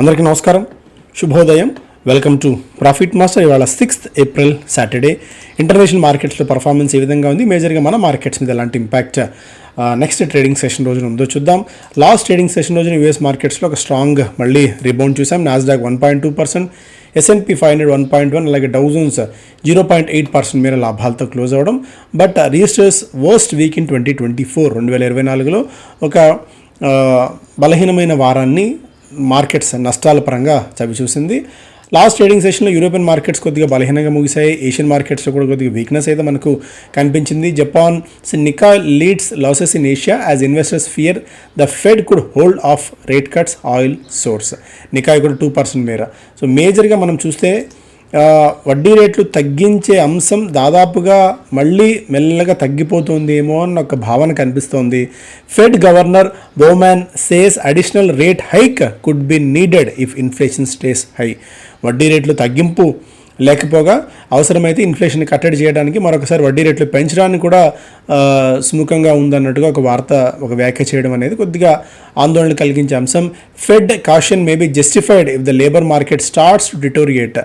అందరికీ నమస్కారం. శుభోదయం. వెల్కమ్ టు ప్రాఫిట్ మాస్టర్ ఇవాళ సిక్స్త్ ఏప్రిల్ సాటర్డే ఇంటర్నేషనల్ మార్కెట్స్లో పర్ఫార్మెన్స్ ఏ విధంగా ఉంది? మేజర్గా మన మార్కెట్స్ మీద ఎలాంటి ఇంపాక్ట్ నెక్స్ట్ ట్రేడింగ్ సెషన్ రోజున ఉందో చూద్దాం. లాస్ట్ ట్రేడింగ్ సెషన్ రోజున యూఎస్ మార్కెట్స్లో ఒక స్ట్రాంగ్ మళ్ళీ రిబౌండ్ చూసాం. Nasdaq one point two percent S and P five hundred one point one అలాగే Dow Jones zero point eight percent మేర లాభాలతో క్లోజ్ అవ్వడం. But registers worst week in twenty twenty four రెండు వేల ఇరవై నాలుగులో ఒక బలహీనమైన వారాన్ని మార్కెట్స్ నష్టాల పరంగా చవి చూసింది. లాస్ట్ ట్రేడింగ్ సెషన్లో యూరోపియన్ మార్కెట్స్ కొద్దిగా బలహీనంగా ముగిశాయి. ఏషియన్ మార్కెట్స్లో కూడా కొద్దిగా వీక్నెస్ అయితే మనకు కనిపించింది. Japan Nikkei leads losses in Asia. As investors fear the Fed could hold off rate cuts oil soars. Nikkei కూడా టూ పర్సెంట్ మేర. సో మేజర్గా మనం చూస్తే వడ్డీ రేట్లు తగ్గించే అంశం దాదాపుగా మళ్ళీ మెల్లగా తగ్గిపోతుందేమో అన్న ఒక భావన కనిపిస్తోంది. Fed governor Bowman says additional rate hike could be needed if inflation stays high వడ్డీ రేట్లు తగ్గింపు లేకపోగా అవసరమైతే ఇన్ఫ్లేషన్ కట్టడి చేయడానికి మరొకసారి వడ్డీ రేట్లు పెంచడానికి కూడా సుముఖంగా ఉందన్నట్టుగా ఒక వార్త ఒక వ్యాఖ్య చేయడం అనేది కొద్దిగా ఆందోళన కలిగించే అంశం. Fed caution may justified if the labour market starts to deteriorate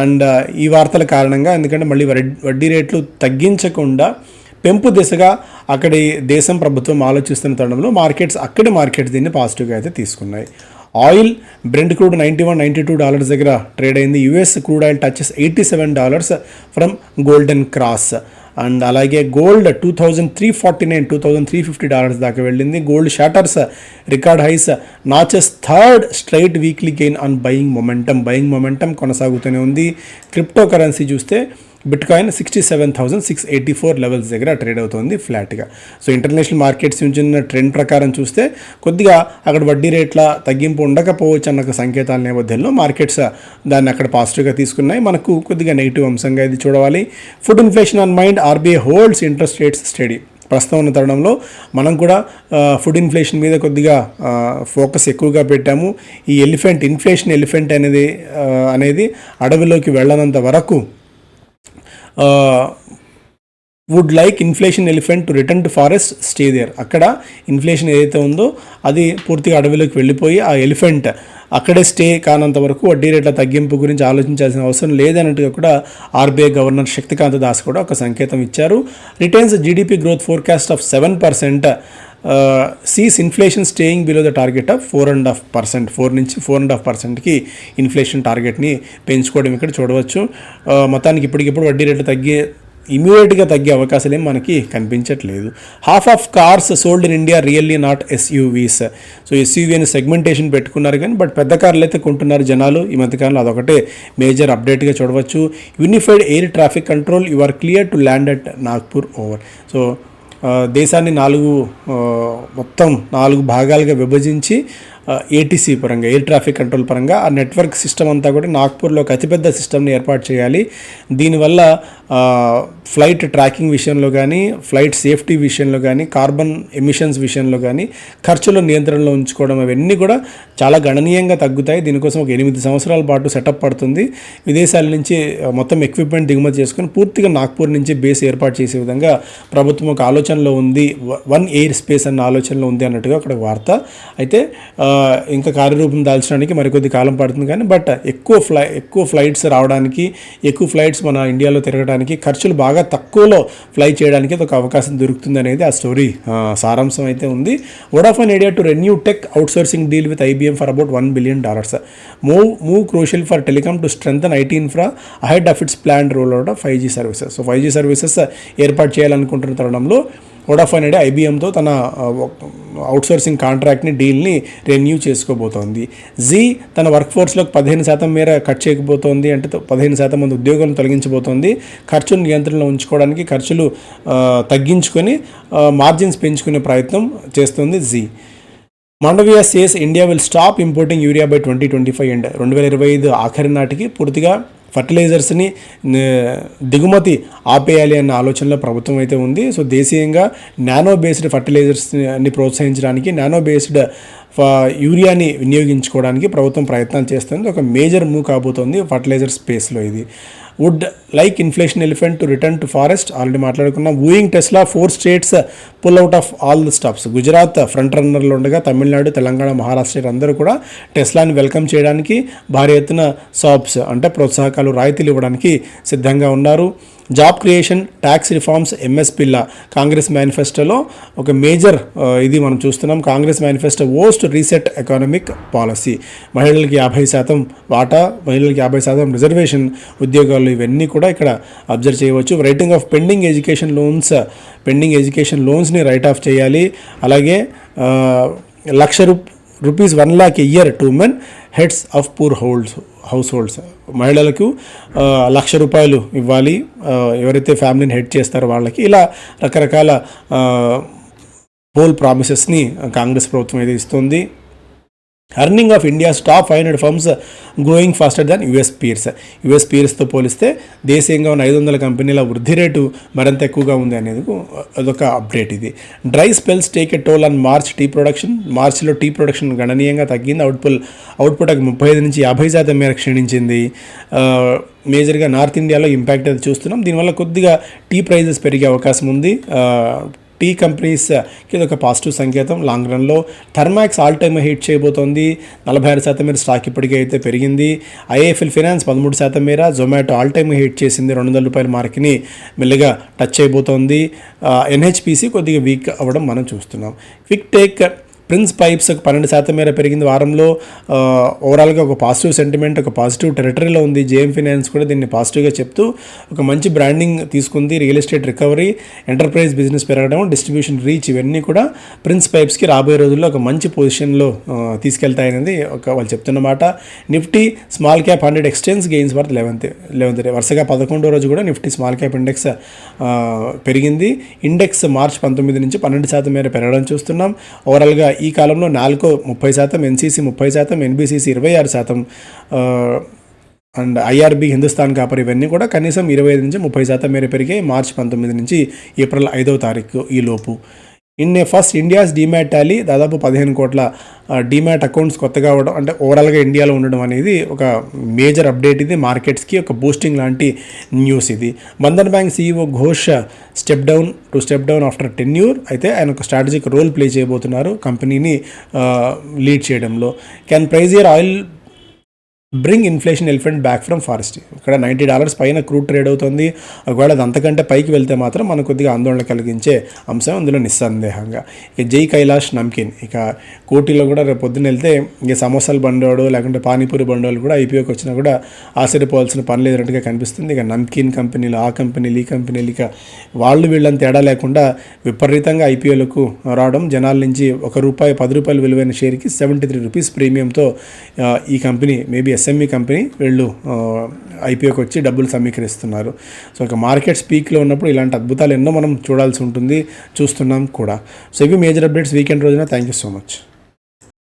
and ఈ వార్తల కారణంగా ఎందుకంటే మళ్ళీ వడ్డీ రేట్లు తగ్గించకుండా పెంపు దిశగా అక్కడి దేశం ప్రభుత్వం ఆలోచిస్తున్న తరుణంలో మార్కెట్స్ అక్కడి మార్కెట్స్ దీన్ని పాజిటివ్గా అయితే తీసుకున్నాయి. Oil Brent crude ninety one ninety two dollars దగ్గర ట్రేడ్ అయింది. US crude oil touches eighty seven dollars from golden cross and అలాగే gold two thousand three forty nine two thousand three fifty dollars దాకా వెళ్ళింది. Gold shatters record highs notches third straight weekly gain on buying momentum. Buying momentum కొనసాగుతూనే ఉంది. Cryptocurrency చూస్తే bitcoin sixty seven thousand six eighty four levels దగ్గర trade అవుతుంది ఫ్లాట్గా so international markets నుంచి ఉన్న ట్రెండ్ ప్రకారం చూస్తే కొద్దిగా అక్కడ వడ్డీ రేట్ల తగ్గింపు ఉండకపోవచ్చు అన్న సంకేతాల నేపథ్యంలో మార్కెట్స్ దాన్ని అక్కడ పాజిటివ్గా తీసుకున్నాయి. మనకు కొద్దిగా నెగిటివ్ అంశంగా ఇది చూడవాలి. Food inflation on mind RBI holds interest rates steady ప్రస్తుతం ఉన్న తరుణంలో మనం కూడా ఫుడ్ ఇన్ఫ్లేషన్ మీద కొద్దిగా ఫోకస్ ఎక్కువగా పెట్టాము. ఈ ఎలిఫెంట్ ఇన్ఫ్లేషన్ ఎలిఫెంట్ అనేది అనేది అడవిలోకి వెళ్ళనంత వరకు would like inflation elephant to return to forest stay there అక్కడ ఇన్ఫ్లేషన్ ఏదైతే ఉందో అది పూర్తిగా అడవిలోకి వెళ్ళిపోయి ఆ ఎలిఫెంట్ అక్కడే స్టే కానంత వరకు వడ్డీ రేట్ల తగ్గింపు గురించి ఆలోచించాల్సిన అవసరం లేదన్నట్టుగా కూడా ఆర్బీఐ గవర్నర్ శక్తికాంత దాస్ కూడా ఒక సంకేతం ఇచ్చారు. Retains GDP growth forecast of seven percent sees inflation staying below the target of four and half percent four నుంచి ఫోర్ అండ్ హాఫ్ పర్సెంట్కి ఇన్ఫ్లేషన్ టార్గెట్ని పెంచుకోవడం ఇక్కడ చూడవచ్చు. Uh, మొత్తానికి ఇప్పటికిప్పుడు వడ్డీ రేట్లు తగ్గే ఇమీడియట్గా తగ్గే అవకాశాలు ఏం మనకి కనిపించట్లేదు. Half of cars sold in India really not SUVs so SUV అని సెగ్మెంటేషన్ పెట్టుకున్నారు కానీ బట్ పెద్ద కార్లు అయితే కొంటున్నారు జనాలు. ఈ మధ్యకాలంలో అదొకటే మేజర్ అప్డేట్గా చూడవచ్చు. Unified air traffic control you are clear to land at Nagpur over so దేశాన్ని నాలుగు మొత్తం నాలుగు భాగాలుగా విభజించి ఏటీసీ పరంగా ఎయిర్ ట్రాఫిక్ కంట్రోల్ పరంగా ఆ నెట్వర్క్ సిస్టమ్ అంతా కూడా నాగ్పూర్లో ఒక అతిపెద్ద సిస్టమ్ని ఏర్పాటు చేయాలి. దీనివల్ల ఫ్లైట్ ట్రాకింగ్ విషయంలో కానీ ఫ్లైట్ సేఫ్టీ విషయంలో కానీ కార్బన్ ఎమిషన్స్ విషయంలో కానీ ఖర్చుల నియంత్రణలో ఉంచుకోవడం అవన్నీ కూడా చాలా గణనీయంగా తగ్గుతాయి. దీనికోసం ఒక ఎనిమిది సంవత్సరాల పాటు సెటప్ పడుతుంది. విదేశాల నుంచి మొత్తం ఎక్విప్మెంట్ దిగుమతి చేసుకొని పూర్తిగా నాగ్పూర్ నుంచి బేస్ ఏర్పాటు చేసే విధంగా ప్రభుత్వం ఒక ఆలోచనలో ఉంది. వన్ ఎయిర్ స్పేస్ అన్న ఆలోచనలో ఉంది అన్నట్టుగా అక్కడ వార్త. అయితే ఇంకా కార్యరూపం దాల్చడానికి మరికొద్ది కాలం పడుతుంది కానీ బట్ ఎక్కువ ఫ్లై ఎక్కువ ఫ్లైట్స్ రావడానికి ఎక్కువ ఫ్లైట్స్ మన ఇండియాలో తిరగడానికి ఖర్చులు బాగా తక్కువలో ఫ్లై చేయడానికి ఒక అవకాశం దొరుకుతుంది అనేది ఆ స్టోరీ సారాంశం అయితే ఉంది. Vodafone Idea to renew tech outsourcing deal with IBM for about one billion dollars move move crucial for telecom to strengthen IT infra ahead of its plan roll out of five G services so five G services ఏర్పాటు చేయాలనుకుంటున్న తరుణంలో Vodafone Idea ఐబీఎంతో తన outsourcing కాంట్రాక్ట్ని డీల్ని renew చేసుకోబోతోంది. జీ తన వర్క్ ఫోర్స్లోకి పదిహేను శాతం మేర కట్ చేయకపోతోంది అంటే పదిహేను శాతం మంది ఉద్యోగాలను తొలగించబోతోంది. ఖర్చును నియంత్రణలో ఉంచుకోవడానికి ఖర్చులు తగ్గించుకొని మార్జిన్స్ పెంచుకునే ప్రయత్నం చేస్తుంది Zee. Mandaviya says India will stop importing urea by twenty twenty five and రెండు వేల ఇరవై ఐదు ఆఖరి నాటికి పూర్తిగా ఫర్టిలైజర్స్ని దిగుమతి ఆపేయాలి అన్న ఆలోచనలో ప్రభుత్వం అయితే ఉంది. సో దేశీయంగా నానో బేస్డ్ ఫర్టిలైజర్స్ని ప్రోత్సహించడానికి నానో బేస్డ్ ఫ- యూరియాని వినియోగించుకోవడానికి ప్రభుత్వం ప్రయత్నాలు చేస్తుంది. ఒక మేజర్ మూవ్ కాబోతోంది ఫర్టిలైజర్ స్పేస్లో ఇది. Would like inflation elephant to return to forest already మాట్లాడుకున్నాం. Wooing Tesla four states pull out of all the stops. Gujarat front రన్నర్లో ఉండగా తమిళనాడు తెలంగాణ మహారాష్ట్ర అందరూ కూడా టెస్లాని వెల్కమ్ చేయడానికి భారీ ఎత్తున సాప్స్ అంటే ప్రోత్సాహకాలు రాయితీలు ఇవ్వడానికి సిద్ధంగా ఉన్నారు. జాబ్ క్రియేషన్ ట్యాక్స్ రిఫార్మ్స్ ఎంఎస్పిల్ల కాంగ్రెస్ మేనిఫెస్టోలో ఒక మేజర్ ఇది మనం చూస్తున్నాం. Congress manifesto oust reset economic policy. మహిళలకి యాభై శాతం వాటా మహిళలకి యాభై శాతం రిజర్వేషన్ ఉద్యోగాలు ఇవన్నీ కూడా ఇక్కడ అబ్జర్వ్ చేయవచ్చు. Writing off pending education loans pending education లోన్స్ని write off చేయాలి. అలాగే lakh rupee rupees one lakh year to men heads of poor holds households మహిళలకు లక్ష రూపాయలు ఇవ్వాలి. ఎవరైతే ఫ్యామిలీని హెడ్ చేస్తారో వాళ్ళకి ఇలా రకరకాల హోల్ ప్రామిసెస్ని కాంగ్రెస్ ప్రభుత్వం అయితే ఇస్తుంది. Earning of India's top five hundred firms growing faster than US peers US పీర్స్తో పోలిస్తే దేశీయంగా ఉన్న ఐదు వందల కంపెనీల వృద్ధి రేటు మరింత ఎక్కువగా ఉంది అనేది అదొక అప్డేట్ ఇది. Dry spells take a toll on March tea production మార్చ్లో టీ ప్రొడక్షన్ గణనీయంగా తగ్గింది. అవుట్పుల్ అవుట్పుట్ ముప్పై ఐదు నుంచి యాభై శాతం మేర క్షీణించింది. మేజర్గా నార్త్ ఇండియాలో ఇంపాక్ట్ అది చూస్తున్నాం. దీనివల్ల కొద్దిగా టీ ప్రైజెస్ పెరిగే అవకాశం ఉంది. టీ కంపెనీస్కి ఇది ఒక పాజిటివ్ సంకేతం. లాంగ్ రన్లో థర్మాక్స్ ఆల్ టైమ్ హిట్ చేయబోతోంది. నలభై ఆరు శాతం మేర స్టాక్ ఇప్పటికే అయితే పెరిగింది. ఐఏఎఫ్ఎల్ ఫినాన్స్ పదమూడు శాతం మేర జొమాటో ఆల్ టైమ్ హిట్ చేసింది రెండు వందల రూపాయల మార్క్ని మెల్లగా టచ్ చేయబోతోంది. ఎన్హెచ్పిసి కొద్దిగా వీక్ అవ్వడం మనం చూస్తున్నాం. క్విక్ టేక్ ప్రిన్స్ పైప్స్ ఒక పన్నెండు శాతం మేర పెరిగింది. వారంలో ఓవరాల్గా ఒక పాజిటివ్ సెంటిమెంట్ ఒక పాజిటివ్ టెరిటరీలో ఉంది. జేఎం ఫైనాన్స్ కూడా దీన్ని పాజిటివ్గా చెప్తూ ఒక మంచి బ్రాండింగ్ తీసుకుంది. Real estate recovery enterprise business పెరగడం డిస్ట్రిబ్యూషన్ రీచ్ ఇవన్నీ కూడా ప్రిన్స్ పైప్స్కి రాబోయే రోజుల్లో ఒక మంచి పొజిషన్లో తీసుకెళ్తాయనేది ఒక వాళ్ళు చెప్తున్నమాట Nifty small cap hundred exchange gains worth eleventh eleventh day వరుసగా పదకొండో రోజు కూడా నిఫ్టీ స్మాల్ క్యాప్ ఇండెక్స్ పెరిగింది. ఇండెక్స్ మార్చ్ పంతొమ్మిది నుంచి పన్నెండు శాతం మేర పెరగడం చూస్తున్నాం. ఓవరాల్గా ఈ కాలంలో నాలుగో ముప్పై శాతం ఎన్సీసీ ముప్పై శాతం ఎన్బీసీసీ ఇరవై ఆరు శాతం అండ్ ఐఆర్బి హిందుస్థాన్ కాపర్ ఇవన్నీ కూడా కనీసం ఇరవై ఐదు నుంచి ముప్పై శాతం మేర పెరిగాయి మార్చ్ పంతొమ్మిది నుంచి ఏప్రిల్ ఐదవ తారీఖు ఈ లోపు. In a first India's demat tally దాదాపు పదిహేను కోట్ల డిమ్యాట్ అకౌంట్స్ కొత్తగా అవ్వడం అంటే ఓవరాల్గా ఇండియాలో ఉండడం అనేది ఒక మేజర్ అప్డేట్ ఇది మార్కెట్స్కి ఒక బూస్టింగ్ లాంటి న్యూస్ ఇది. Bandhan bank CEO Ghosh step down to step down after tenure అయితే ఆయన ఒక స్ట్రాటజిక్ రోల్ ప్లే చేయబోతున్నారు కంపెనీని లీడ్ చేయడంలో. Can pricier oil bring inflation elephant back from forest ఇక్కడ నైంటీ డాలర్స్ పైన క్రూడ్ ట్రేడ్ అవుతుంది. ఒకవేళ అది అంతకంటే పైకి వెళ్తే మాత్రం మనకు కొద్దిగా ఆందోళన కలిగించే అంశం అందులో నిస్సందేహంగా. ఇక జై కైలాష్ నమ్కిన్. ఇక కోటిలో కూడా రేపు పొద్దున్న వెళ్తే ఇక సమోసాలు బండోడు లేకుంటే పానీపూరి బండోలు కూడా ఐపీఓకి వచ్చినా కూడా ఆశ్చర్యపోవాల్సిన పని లేదన్నట్టుగా కనిపిస్తుంది. ఇక నమ్కిన్ కంపెనీలు ఆ కంపెనీలు ఈ కంపెనీలు ఇక వాళ్ళు వీళ్ళని తేడా లేకుండా విపరీతంగా ఐపీఓలకు రావడం జనాల నుంచి ఒక రూపాయి పది రూపాయలు విలువైన షేర్కి సెవెంటీ త్రీ రూపీస్ ప్రీమియంతో ఈ కంపెనీ మేబీ ఎస్ఎంఈ కంపెనీ వీళ్ళు ఐపీఓకి వచ్చి డబ్బులు సమీకరిస్తున్నారు. సో ఇక మార్కెట్ స్పీక్లో ఉన్నప్పుడు ఇలాంటి అద్భుతాలు ఎన్నో మనం చూడాల్సి ఉంటుంది చూస్తున్నాం కూడా. సో ఇవి మేజర్ అప్డేట్స్ వీకెండ్ రోజున. Thank you so much